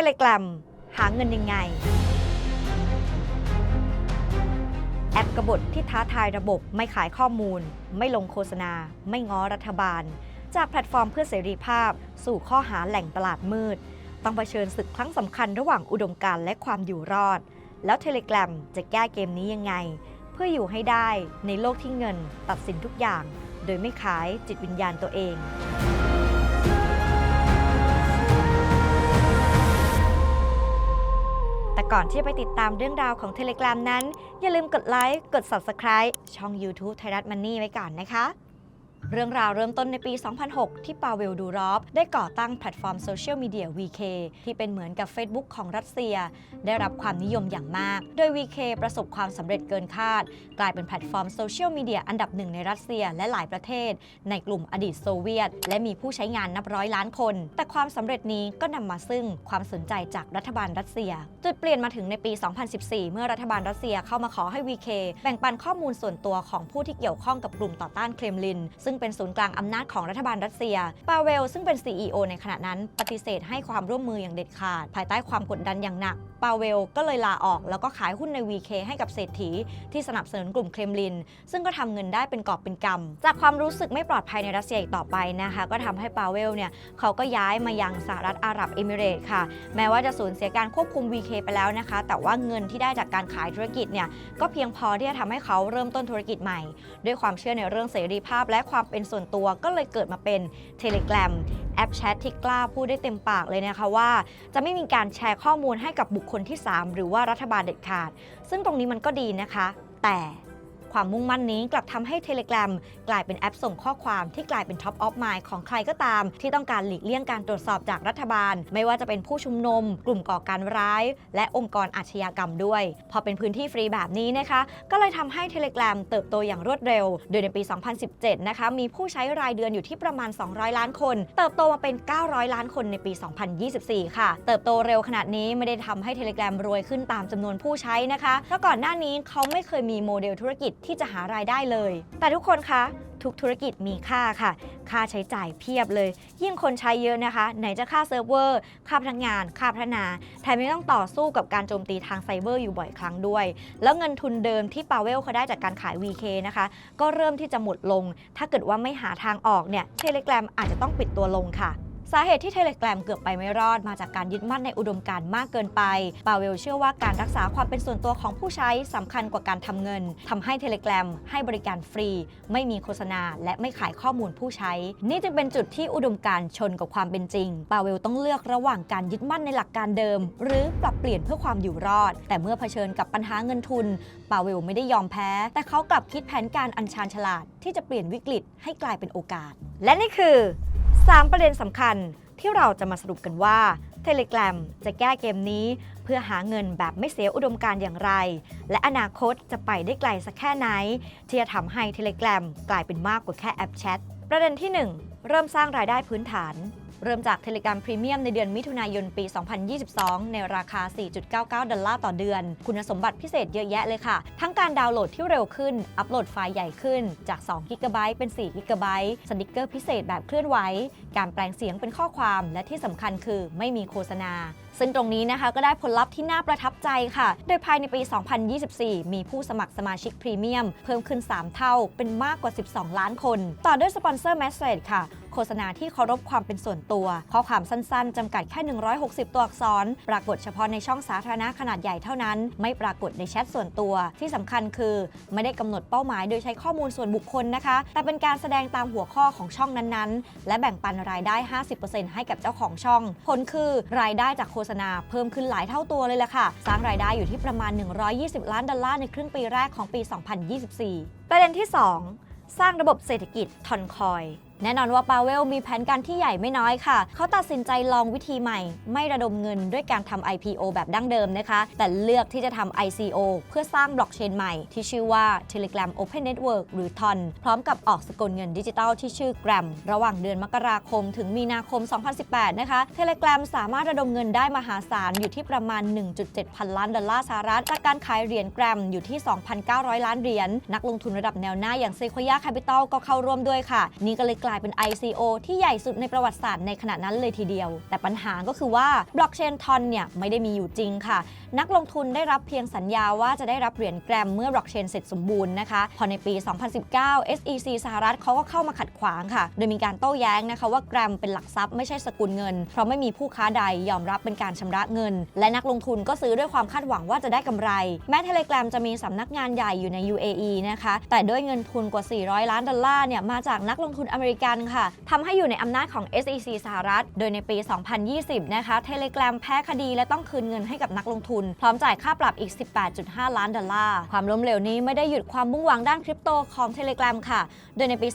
Telegram หาเงินยังไง แอปกบฏที่ท้าทายระบบไม่ขายข้อมูล ไม่ลงโฆษณา ไม่ง้อรัฐบาล จากแพลตฟอร์มเพื่อเสรีภาพ สู่ข้อหาแหล่งตลาดมืด ต้องเผชิญศึกครั้งสำคัญระหว่างอุดมการณ์และความอยู่รอด แล้ว Telegram จะแก้เกมนี้ยังไง เพื่ออยู่ให้ได้ในโลกที่เงิน ตัดสินทุกอย่าง โดยไม่ขายจิตวิญญาณตัวเอง ก่อนที่จะไปติดตามเรื่องราวของ Telegram นั้น อย่าลืมกดไลค์กด Subscribe ช่อง YouTube ไทยรัฐมันนี่ไว้ก่อนนะคะ เรื่องราวเริ่มต้นในปี 2006 ที่ปาเวลดูรอฟได้ก่อตั้งแพลตฟอร์มโซเชียลมีเดีย VK ที่เป็นเหมือนกับ Facebook ของรัสเซีย ได้รับความนิยมอย่างมาก โดย VK ประสบความสำเร็จเกินคาด กลายเป็นแพลตฟอร์มโซเชียลมีเดียอันดับหนึ่งในรัสเซียและหลายประเทศ ในกลุ่มอดีตโซเวียต และมีผู้ใช้งานนับร้อยล้านคน แต่ความสำเร็จนี้ก็นำมาซึ่งความสนใจจากรัฐบาลรัสเซีย จุดเปลี่ยนมาถึงในปี 2014 เมื่อรัฐบาลรัสเซียเข้ามาขอให้ VK แบ่งปันข้อมูลส่วนตัวของผู้ที่เกี่ยวข้องกับกลุ่มต่อต้านเครมลิน ซึ่งเป็นศูนย์กลางอำนาจของรัฐบาลรัสเซีย ปาเวล ซึ่งเป็น CEO ในขณะนั้นปฏิเสธให้ความร่วมมืออย่างเด็ดขาด ภายใต้ความกดดันอย่างหนัก ปาเวลก็เลยลาออก แล้วก็ขายหุ้นใน VK ให้กับเศรษฐี ที่สนับสนุนกลุ่มเครมลิน ซึ่งก็ทำเงินได้เป็นกอบเป็นกำจากความรู้สึกไม่ปลอดภัยในรัสเซียอีกต่อไปนะคะ ก็ทำให้ปาเวลเนี่ยเขาก็ย้ายมายังสหรัฐอาหรับเอมิเรต์ค่ะ แม้ว่าจะสูญเสียการควบคุม VK ไปแล้วนะคะ แต่ว่าเงินที่ได้จากการขายธุรกิจเนี่ยก็เพียงพอที่จะทำให้เขาเริ่มต้นธุรกิจใหม่ ด้วยความเชื่อในเรื่องเสรีภาพและความเป็นส่วนตัวก็เลยเกิดมาเป็น Telegram แอปแชทที่กล้าพูดได้เต็มปากเลยนะคะว่า จะไม่มีการแชร์ข้อมูลให้กับบุคคลที่ 3 หรือว่ารัฐบาลเด็ดขาด ซึ่งตรงนี้มันก็ดีนะคะ แต่ ความมุ่งมั่นนี้กลับทำให้ Telegram กลายเป็นแอปส่งข้อความที่กลายเป็น Top of Mind ของใครก็ตาม ที่ต้องการหลีกเลี่ยงการตรวจสอบจากรัฐบาล ไม่ว่าจะเป็นผู้ชุมนุม กลุ่มก่อการร้าย และองค์กรอาชญากรรมด้วย พอเป็นพื้นที่ฟรีแบบนี้นะคะ ก็เลยทำให้ Telegram เติบโตอย่างรวดเร็ว โดยในปี 2017 นะคะ มีผู้ใช้รายเดือนอยู่ที่ประมาณ 200 ล้านคน เติบโตมาเป็น 900 ล้านคนในปี 2024 ค่ะ เติบโตเร็วขนาดนี้ไม่ได้ทำให้ Telegram รวยขึ้นตามจำนวนผู้ใช้นะคะเพราะก่อนหน้านี้เขาไม่เคยมีโมเดลธุรกิจที่จะหารายได้เลย แต่ทุกคนคะ ทุกธุรกิจมีค่าค่ะ ค่าใช้จ่ายเพียบเลย ยิ่งคนใช้เยอะนะคะ ไหนจะค่าเซิร์ฟเวอร์ ค่าพนักงาน ค่าพัฒนา แถมยังต้องต่อสู้กับการโจมตีทางไซเบอร์อยู่บ่อยครั้งด้วย แล้วเงินทุนเดิมที่ปาเวลเขาได้จากการขาย VK นะคะ ก็เริ่มที่จะหมดลง ถ้าเกิดว่าไม่หาทางออกเนี่ยเทเล gram อาจจะต้องปิดตัวลงค่ะ สาเหตุที่เทเล gram เกือบไปไม่รอดมาจากการยึดมั่นในอุดมการณ์มากเกินไป ปาเวลเชื่อว่าการรักษาความเป็นส่วนตัวของผู้ใช้สำคัญกว่าการทำเงินทำให้เทเล gram ให้บริการฟรี ไม่มีโฆษณา และไม่ขายข้อมูลผู้ใช้ นี่จึงเป็นจุดที่อุดมการณ์ชนกับความเป็นจริง ปาเวลต้องเลือกระหว่างการยึดมั่นในหลักการเดิม หรือปรับเปลี่ยนเพื่อความอยู่รอด แต่เมื่อเผชิญกับปัญหาเงินทุน ปาเวลไม่ได้ยอมแพ้ แต่เขากลับคิดแผนการอันชาญฉลาดที่จะเปลี่ยนวิกฤตให้กลายเป็นโอกาส และนี่คือ 3 ประเด็นสำคัญที่เราจะมาสรุปกันว่า Telegram จะแก้เกมนี้ เพื่อหาเงินแบบไม่เสียอุดมการอย่างไร และอนาคตจะไปได้ไกลสักแค่ไหน ที่จะทำให้ Telegram กลายเป็นมากกว่าแค่แอปแชทประเด็นที่ 1 เริ่มสร้างรายได้พื้นฐาน เริ่มจาก Telegram Premium ในเดือนมิถุนายนปี 2022 ในราคา 4.99 ดอลลาร์ต่อเดือน คุณสมบัติพิเศษเยอะแยะเลยค่ะ ทั้งการดาวน์โหลดที่เร็วขึ้น อัปโหลดไฟล์ใหญ่ขึ้น จาก2 g b เป็น4 g b สติกเกอร์พิเศษแบบเคลื่อนไหว การแปลงเสียงเป็นข้อความ และที่สำคัญคือไม่มีโฆษณา ซึ่งตรงนี้นะคะก็ได้ผลลัพธ์ที่น่าประทับใจค่ะ โดยภายในปี 2024 มีผู้สมัครสมาชิกพรีเมียม เพิ่มขึ้น 3 เท่า เป็นมากกว่า 12 ล้านคน ต่อด้วยสปอนเซอร์แมสเซจค่ะโฆษณาที่เคารพความเป็นส่วนตัว ข้อความสั้นๆจำกัดแค่ 160 ตัวอักษร ปรากฏเฉพาะในช่องสาธารณะขนาดใหญ่เท่านั้น ไม่ปรากฏในแชทส่วนตัว ที่สำคัญคือ ไม่ได้กำหนดเป้าหมายโดยใช้ข้อมูลส่วนบุคคลนะคะ แต่เป็นการแสดงตามหัวข้อของช่องนั้นๆ และแบ่งปันรายได้ 50%ให้กับเจ้าของช่อง ผลคือรายได้จากโฆษณาเพิ่มขึ้นหลายเท่าตัวเลยล่ะค่ะ สร้างรายได้อยู่ที่ประมาณ 120 ล้านดอลลาร์ในครึ่งปีแรกของปี 2024 ประเด็นที่ 2 สร้างระบบเศรษฐกิจทอนคอย แน่นอนว่าปาเวลมีแผนการที่ใหญ่ไม่น้อยค่ะ เขาตัดสินใจลองวิธีใหม่ ไม่ระดมเงินด้วยการทำ IPO แบบดั้งเดิมนะคะ แต่เลือกที่จะทำ ICO เพื่อสร้างบล็อกเชนใหม่ ที่ชื่อว่า Telegram Open Network หรือ TON พร้อมกับออกสกุลเงินดิจิตอลที่ชื่อ Gram ระหว่างเดือนมกราคม ถึงมีนาคม 2018 นะคะ Telegram สามารถระดมเงินได้มหาศาลอยู่ที่ประมาณ 1.7 พันล้านดอลลาร์สหรัฐจากการขายเหรียญ Gram อยู่ที่ 2,900 ล้านเหรียญนักลงทุนระดับแนวหน้าอย่าง Sequoia Capital ก็เข้าร่วมด้วยค่ะนี่ก็เลยกลลายเป็น ICO ที่ใหญ่สุดในประวัติศาสตร์ในขณะนั้นเลยทีเดียว แต่ปัญหาก็คือว่าบล็อกเชนทอนเนี่ยไม่ได้มีอยู่จริงค่ะ นักลงทุนได้รับเพียงสัญญาว่าจะได้รับเหรียญแกรมเมื่อบล็อกเชนเสร็จสมบูรณ์นะคะพอในปี 2019 SEC สหรัฐเขาก็เข้ามาขัดขวางค่ะ โดยมีการโต้แย้งนะคะว่าแกรมเป็นหลักทรัพย์ไม่ใช่สกุลเงิน เพราะไม่มีผู้ค้าใดยอมรับเป็นการชำระเงิน และนักลงทุนก็ซื้อด้วยความคาดหวังว่าจะได้กำไร แม้เทเลกราจะมีสำนักงานใหญ่อยู่ใน UAE นะคะแต่ด้วยเงินทุนกว่า 400 ล้านดอลลาร์เนี่ยมาจากนักลงทุนอเมริกันค่ะทำให้อยู่ในอำนาจของ SEC สหรัฐ โดยในปี 2020 นะคะ เทเลกราแพ้คดีและต้องคืนเงินให้กับนักลงทุน พร้อมจ่ายค่าปรับอีก 18.5 ล้านดอลลาร์ ความล้มเหลวนี้ไม่ได้หยุดความมุ่งหวังด้านคริปโตของเทเลกราค่ะ โดยในปี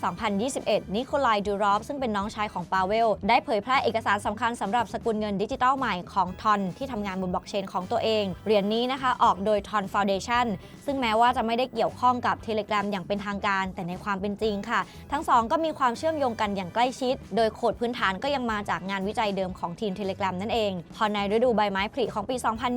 2021 นิโคลายดูรอฟซึ่งเป็นน้องชายของปาเวล ได้เผยแพร่เอกสารสำคัญสำหรับสกุลเงินดิจิทัลใหม่ของทอนที่ทำงานบนบล็อกเชนของตัวเอง เหรียญนนี้นะคะออกโดยทอนฟาวเดชันซึ่งแม้ว่าจะไม่ได้เกี่ยวข้องกับเทเลกราอย่างเป็นทางการ แต่ในความเป็นจริงค่ะ ทั้งสองก็มีความเชื่อื่อมโยงกันอย่างใกล้ชิด โดยโคดพื้นฐานก็ยังมาจากงานวิจัยเดิมของทีมเทเลกรานั่นเอง พอในฤดูใบไม้ผลิของปี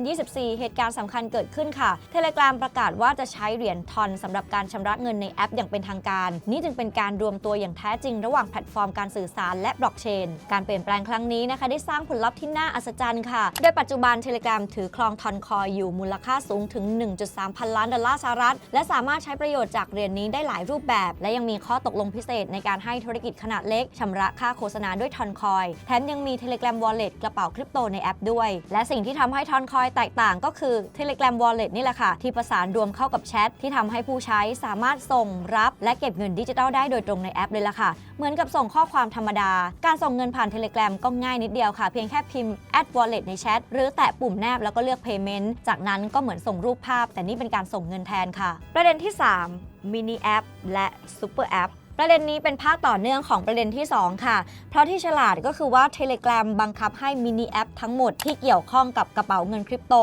2024 เหตุการณ์สำคัญเกิดขึ้นค่ะ เทเลกราประกาศว่าจะใช้เหรียญทอนสำหรับการชำระเงินในแอปอย่างเป็นทางการ นี่จึงเป็นการรวมตัวอย่างแท้จริงระหว่างแพลตฟอร์มการสื่อสารและบล็อกเชน การเปลี่ยนแปลงครั้งนี้นะคะได้สร้างผลลัพธ์ที่น่าอัศจรรย์ค่ะ โดยปัจจุบันเทเลกราถือครองทอนคอยอยู่มูลค่าสูงถึง 1.3 พันล้านดอลลาร์สหรัฐ และสามารถใช้ประโยชน์จากเหรียญนี้ได้หลายรูปแบบ และยังมีข้อตกลงพิเศษในการให้ธุรกิจขนาดเล็กชำระค่าโฆษณาด้วยทอนคอย แถมยังมี Telegram Wallet กระเป๋าคริปโตในแอปด้วย และสิ่งที่ทำให้ทอนคอยแตกต่างก็คือ Telegram Wallet นี่แหละค่ะ ที่ประสานรวมเข้ากับแชทที่ทำให้ผู้ใช้สามารถส่งรับและเก็บเงินดิจิทัลได้โดยตรงในแอปเลยล่ะค่ะ เหมือนกับส่งข้อความธรรมดา การส่งเงินผ่าน Telegram ก็ง่ายนิดเดียวค่ะ เพียงแค่พิมพ์ add wallet ในแชทหรือแตะปุ่มแนบแล้วก็เลือก payment จากนั้นก็เหมือนส่งรูปภาพ แต่นี่เป็นการส่งเงินแทนค่ะ ประเด็นที่ 3มินิแอปและซูเปอร์แอป ประเด็นนี้เป็นภาคต่อเนื่องของประเด็นที่ 2 ค่ะ เพราะที่ฉลาดก็คือว่า Telegram บังคับให้มินิแอปทั้งหมดที่เกี่ยวข้องกับกระเป๋าเงินคริปโต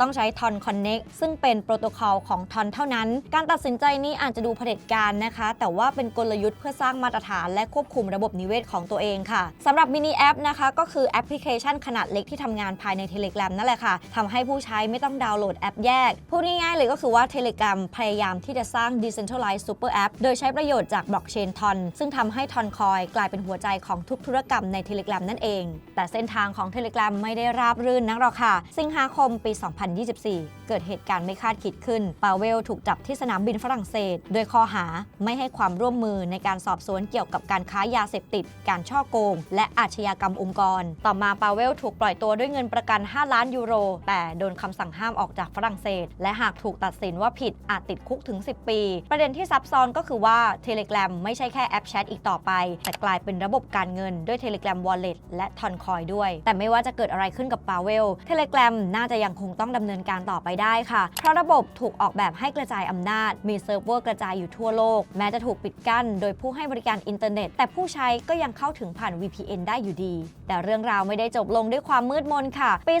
ต้องใช้ Ton Connect ซึ่งเป็นโปรโตคอลของ Ton เท่านั้น การตัดสินใจนี้อาจจะดูเผด็จการนะคะ แต่ว่าเป็นกลยุทธ์เพื่อสร้างมาตรฐานและควบคุมระบบนิเวศของตัวเองค่ะสำหรับมินิแอปนะคะก็คือแอปพลิเคชันขนาดเล็กที่ทำงานภายใน Telegram นั่นแหละค่ะทำให้ผู้ใช้ไม่ต้องดาวน์โหลดแอปแยกพูดง่ายๆเลยก็คือว่า Telegram พยายามที่จะสร้าง Decentralized Super App โดยใช้ประโยชน์จากบล็อกเชน Ton ซึ่งทำให้ Ton Coin กลายเป็นหัวใจของทุกธุรกรรมใน Telegram นั่นเอง แต่เส้นทางของ Telegram ไม่ได้ราบรื่นนักหรอกค่ะ สิงหาคมปี 2024 เกิดเหตุการณ์ไม่คาดคิดขึ้น ปาเวลถูกจับที่สนามบินฝรั่งเศส โดยข้อหาไม่ให้ความร่วมมือในการสอบสวนเกี่ยวกับการค้ายาเสพติด การช่อโกง และอาชญากรรมองค์กร ต่อมาปาเวลถูกปล่อยตัวด้วยเงินประกัน 5 ล้านยูโร แต่โดนคำสั่งห้ามออกจากฝรั่งเศส และหากถูกตัดสินว่าผิดอาจติดคุกถึง 10 ปี ประเด็นที่ซับซ้อนก็คือว่า Telegram ไม่ไม่ใช่แค่แอปแชทอีกต่อไป แต่กลายเป็นระบบการเงินด้วย Telegram Wallet และ Ton c o i ด้วย แต่ไม่ว่าจะเกิดอะไรขึ้นกับปาเวล Telegram น่าจะยังคงต้องดำเนินการต่อไปได้ค่ะ เพราะระบบถูกออกแบบให้กระจายอำนาจ มีเซิร์ฟเวอร์กระจายอยู่ทั่วโลก แม้จะถูกปิดกั้น โดยผู้ให้บริการอินเทอร์เน็ต แต่ผู้ใช้ก็ยังเข้าถึงผ่าน VPN ได้อยู่ดี แต่เรื่องราวไม่ได้จบลงด้วยความมืดมนค่ะ ปี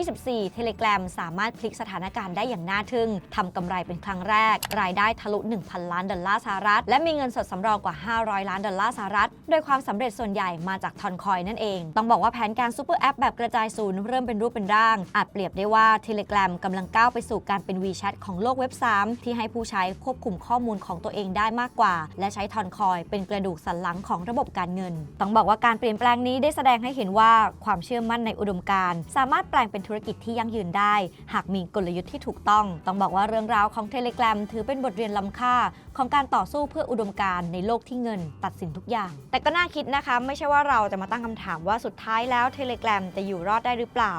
2024 Telegram สามารถพลิกสถานการณ์ได้อย่างน่าทึ่งทำกำไรเป็นครั้งแรก รายได้ทะลุ 1,000 ล้านดอลลาร์สหรัฐ และมีเงินสดสำรองกว่า 500 ล้านดอลลาร์สหรัฐ โดยความสำเร็จส่วนใหญ่มาจากทอนคอยนั่นเอง ต้องบอกว่าแผนการซูเปอร์แอปแบบกระจายศูนย์เริ่มเป็นรูปเป็นร่าง อาจเปรียบได้ว่า Telegram กำลังก้าวไปสู่การเป็น WeChat ของโลกเว็บ 3 ที่ให้ผู้ใช้ควบคุมข้อมูลของตัวเองได้มากกว่า และใช้ทอนคอยเป็นกระดูกสันหลังของระบบการเงิน ต้องบอกว่าการเปลี่ยนแปลงนี้ได้แสดงให้เห็นว่าความเชื่อมั่นในอุดมการณ์สามารถแปลงเป็นธุรกิจที่ยั่งยืนได้ หากมีกลยุทธ์ที่ถูกต้อง ต้องบอกว่าเรื่องราวของ Telegram ถือเป็นบทเรียนล้ำค่าของการต่อสู้เพื่ออุดมการณ์ในโลกที่เงินตัดสินทุกอย่าง แต่ก็น่าคิดนะคะ ไม่ใช่ว่าเราจะมาตั้งคำถามว่าสุดท้ายแล้วเทเลกราฟจะอยู่รอดได้หรือเปล่า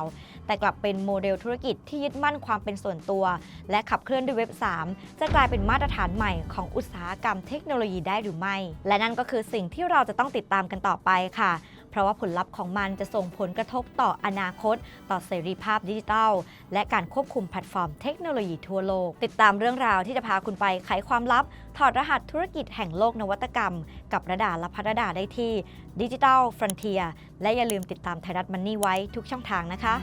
แต่กลับเป็นโมเดลธุรกิจที่ยึดมั่นความเป็นส่วนตัว และขับเคลื่อนด้วยเว็บ 3 จะกลายเป็นมาตรฐานใหม่ของอุตสาหกรรมเทคโนโลยีได้หรือไม่ และนั่นก็คือสิ่งที่เราจะต้องติดตามกันต่อไปค่ะ เพราะว่าผลลัพธ์ของมันจะส่งผลกระทบต่ออนาคต ต่อเสรีภาพดิจิทัล และการควบคุมแพลตฟอร์มเทคโนโลยีทั่วโลก ติดตามเรื่องราวที่จะพาคุณไปไขความลับ ถอดรหัสธุรกิจแห่งโลกนวัตกรรม กับระดาและพัฒดาได้ที่ดิจิทัลฟรอนเทียและอย่าลืมติดตามไทยรัฐมันนี่ไว้ทุกช่องทางนะคะ